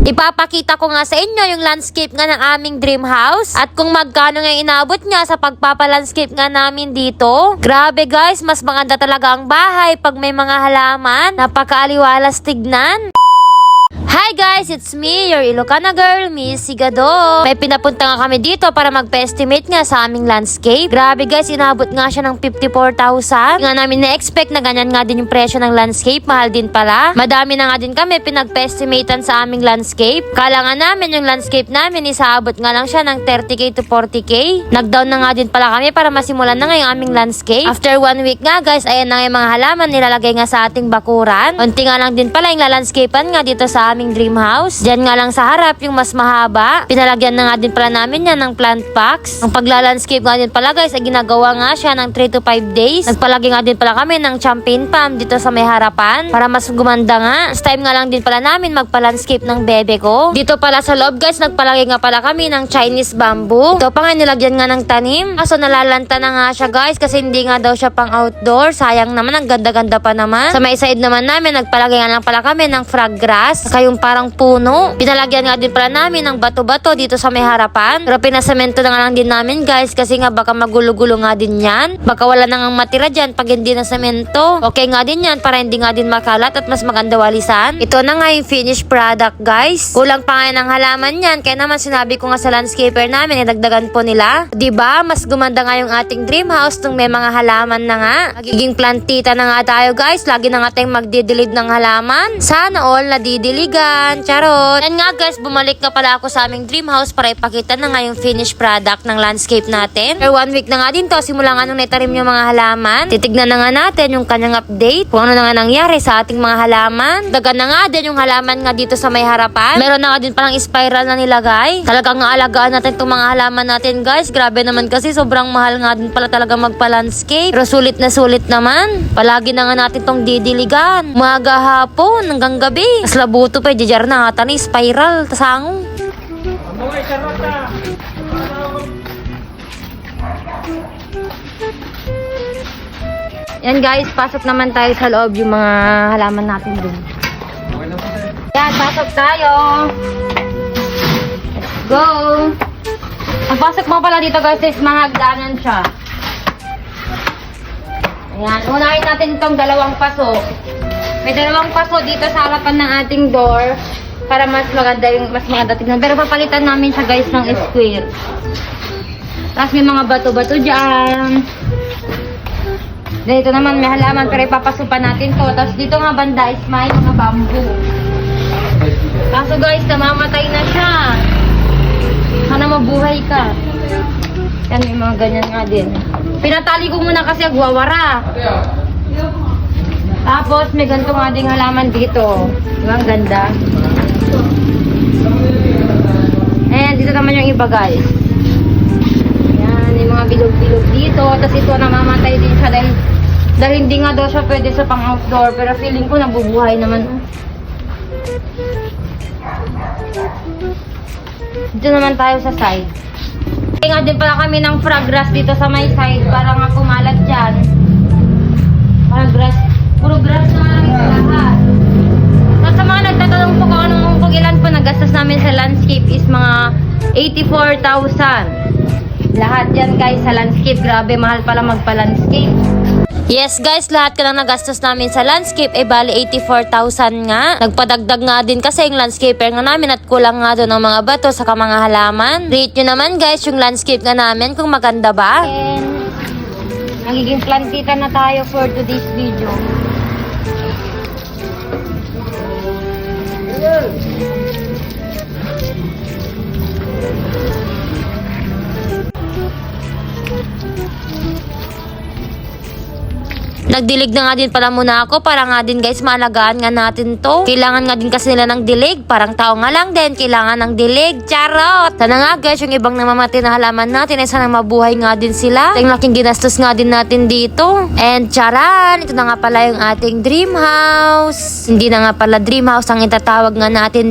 Ipapakita ko nga sa inyo yung landscape nga ng aming dream house at kung magkano nga inabot niya sa pagpapalandscape nga namin dito. Grabe guys, mas maganda talaga ang bahay pag may mga halaman. Napakaaliwalas tignan. Hi guys, it's me, your Ilocana girl, Miss Sigado. May pinapunta nga kami dito para magpa-estimate nga sa aming landscape. Grabe guys, inabot nga siya ng 54,000. Nga namin na-expect na ganyan nga din yung presyo ng landscape. Mahal din pala. Madami na nga din kami pinagpa-estimatean sa aming landscape. Kala nga namin yung landscape namin, isaabot nga lang siya ng 30k to 40k. Nag-down na nga din pala kami para masimulan na nga yung aming landscape. After one week nga guys, ayan na nga yung mga halaman nilalagay nga sa ating bakuran. Unti nga lang din pala yung lalandscapean nga dito sa aming dream house. Diyan nga lang sa harap yung mas mahaba. Pinalagyan na nga din pala namin yan ng plant packs. Ang paglalandscape nga din pala guys, ay ginagawa nga siya ng 3 to 5 days. Nagpalagay nga din pala kami ng champagne palm dito sa may harapan para mas gumanda nga. This time nga lang din pala namin magpa-landscape ng bebe ko. Dito pala sa loob guys, nagpalagay nga pala kami ng Chinese bamboo. Ito pa nga nilagyan nga ng tanim. Kaso nalalanta na nga siya guys kasi hindi nga daw siya pang outdoor. Sayang naman, ang ganda-ganda pa naman. Sa may side naman namin, nagpalagay nga lang pala kami ng frog grass. Saka yung parang puno. Pinalagyan nga din pala namin ng bato-bato dito sa may harapan. Pero pinasemento na nga lang din namin guys kasi nga baka magulo-gulo nga din yan. Baka wala na nga matira dyan pag hindi na semento. Okay nga din yan para hindi nga din makalat at mas maganda walisan. Ito na nga yung finished product guys. Kulang pa nga ng halaman yan. Kaya naman sinabi ko nga sa landscaper namin, idagdagan po nila. ba Mas gumanda nga yung ating dream house nung may mga halaman na nga. Magiging plantita na nga tayo guys. Lagi na nga tayong magdidilid ng halaman. Sana all nadidiligan. Charot. Yan nga guys, bumalik nga pala ako sa aming dream house para ipakita na nga yung finished product ng landscape natin. For one week na nga din to, simula nga nung naitarim yung mga halaman. Titignan na nga natin yung kanyang update. Kung ano na nga nangyari sa ating mga halaman. Dagan na nga din yung halaman nga dito sa may harapan. Meron na nga din palang spiral na nilagay. Talagang nga alagaan natin itong mga halaman natin guys. Grabe naman kasi sobrang mahal nga din pala talaga magpa-landscape. Pero sulit na sulit naman. Palagi na nga natin tong didiligan. Umaga hapon hanggang gabi. Mas labuto pa, jajar na nga tani, spiral, tasangong. Yan guys, pasok naman tayo sa loob yung mga halaman natin dun. Yan, pasok tayo. Go. Ang pasok mo pala dito guys is mga hagdanan siya. Ayan, unahin natin itong dalawang paso. May dalawang paso dito sa harapan ng ating door para mas maganda yung mas maganda tignan. Pero papalitan namin siya guys ng square. Tapos may mga bato-bato dyan. Dito naman may halaman pero ipapasupan natin to. Tapos dito nga banda is may mga bamboo. Kaso guys, namamatay na siya. Sana mabuhay ka. Yan, may mga ganyan nga din. Pinatali ko muna kasi agwawara. Tapos, may ganito nga ding halaman dito. Diba, ang ganda. Ayan, dito naman yung iba guys. Ayan, yung mga bilog-bilog dito. Tapos ito, namamatay din siya dahil, dahil hindi nga daw siya pwede sa pang-outdoor. Pero feeling ko nabubuhay naman. Dito naman tayo sa side. Kaya din pala kami ng frog grass dito sa may side para nga kumalat dyan. Frog grass. Puro grass na lahat. At sa mga nagtatanong po kung anong kung ilan po nagastos namin sa landscape is mga 84,000. Lahat yan guys sa landscape. Grabe, mahal pala magpa-landscape. Yes guys, lahat ka lang nagastos namin sa landscape ay bali 84,000 nga. Nagpadagdag nga din kasi yung landscaper nga namin at kulang nga doon ng mga bato sa mga halaman. Rate nyo naman guys yung landscape nga namin kung maganda ba. And magiging plantita na tayo for today's video. Yes! Nagdilig na nga din pala muna ako para nga din guys maalagaan nga natin to. Kailangan nga din kasi nila ng dilig. Parang tao nga lang din, kailangan ng dilig. Charot! Sana nga guys, yung ibang namamati na halaman natin ay sana mabuhay nga din sila. Yung laking ginastos nga din natin dito. And charan! Ito na nga pala yung ating dream house. Hindi na nga pala dream house ang itatawag nga natin